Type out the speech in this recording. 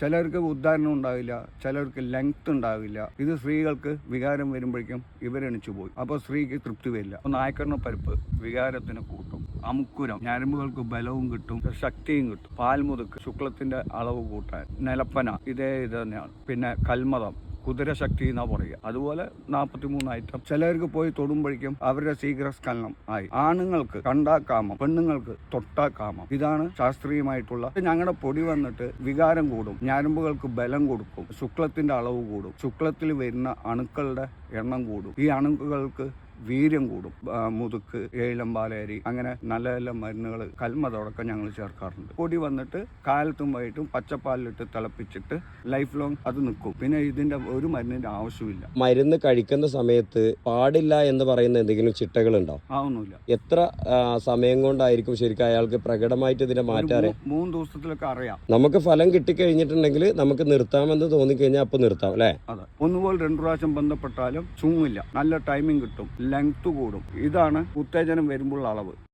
ചിലർക്ക് ഉദ്ധാരണം ഉണ്ടാവില്ല ചിലർക്ക് ലെങ്ത് ഉണ്ടാവില്ല. ഇത് സ്ത്രീകൾക്ക് വികാരം വരുമ്പോഴേക്കും ഇവരെണിച്ചു പോയി. അപ്പോൾ സ്ത്രീക്ക് തൃപ്തി വരില്ല. അപ്പോൾ നായ്ക്കറിന പരിപ്പ് വികാരത്തിന് കൂട്ടും. അമുക്കുരം ഞരമ്പുകൾക്ക് ബലവും കിട്ടും ശക്തിയും കിട്ടും. പാൽമുതുക്ക് ശുക്ലത്തിന്റെ അളവ് കൂട്ടാൻ. നിലപ്പന ഇതേ ഇത് തന്നെയാണ്. പിന്നെ കൽമതം. കുതിരശക്തി എന്നാ പറയുക. അതുപോലെ നാൽപ്പത്തി മൂന്ന് ഐറ്റം ചിലർക്ക് പോയി തൊടുമ്പോഴേക്കും അവരുടെ ശീഘ്രസ്ഖലനം ആയി. ആണുങ്ങൾക്ക് കണ്ടാ കാമം പെണ്ണുങ്ങൾക്ക് തൊട്ടാ കാമം ഇതാണ് ശാസ്ത്രീയമായിട്ടുള്ള. ഞങ്ങളുടെ പൊടി വന്നിട്ട് വികാരം കൂടും. ഞരമ്പുകൾക്ക് ബലം കൊടുക്കും. ശുക്ലത്തിന്റെ അളവ് കൂടും. ശുക്ലത്തിൽ വരുന്ന അണുക്കളുടെ എണ്ണം കൂടും. ഈ അണുക്കൾക്ക് വീര്യം കൂടും. മുതുക്ക് ഏഴിലം പാലേരി അങ്ങനെ നല്ല നല്ല മരുന്നുകൾ കൽമതോടൊക്കെ ഞങ്ങൾ ചേർക്കാറുണ്ട്. പൊടി വന്നിട്ട് കാലത്തും വൈകിട്ടും പച്ചപ്പാലിലിട്ട് തിളപ്പിച്ചിട്ട് ലൈഫ് ലോങ് അത് നിൽക്കും. പിന്നെ ഇതിന്റെ ഒരു മരുന്നിന്റെ ആവശ്യമില്ല മരുന്ന് കഴിക്കുന്ന സമയത്ത് പാടില്ല എന്ന് പറയുന്ന എന്തെങ്കിലും ചിട്ടകൾ ചിട്ടകളുണ്ടോ ആവുന്നില്ല എത്ര സമയം കൊണ്ടായിരിക്കും ശരിക്കും അയാൾക്ക് പ്രകടമായിട്ട് ഇതിന്റെ മാറ്റാറ് മാറ്റം അറിയാം മൂന്ന് ദിവസത്തിലൊക്കെ അറിയാം. നമുക്ക് ഫലം കിട്ടിക്കഴിഞ്ഞിട്ടുണ്ടെങ്കിൽ നമുക്ക് നിർത്താമെന്ന് തോന്നിക്കഴിഞ്ഞാൽ അപ്പൊ നിർത്താം അല്ലേ? അതെ. ഒന്നുപോലെ രണ്ടു പ്രാവശ്യം ബന്ധപ്പെട്ടാലും ചൂമില്ല നല്ല ടൈമിംഗ് കിട്ടും. ലെങ്ത് കൂടും. ഇതാണ് ഉത്തേജനം വരുമ്പോഴുള്ള അളവ്.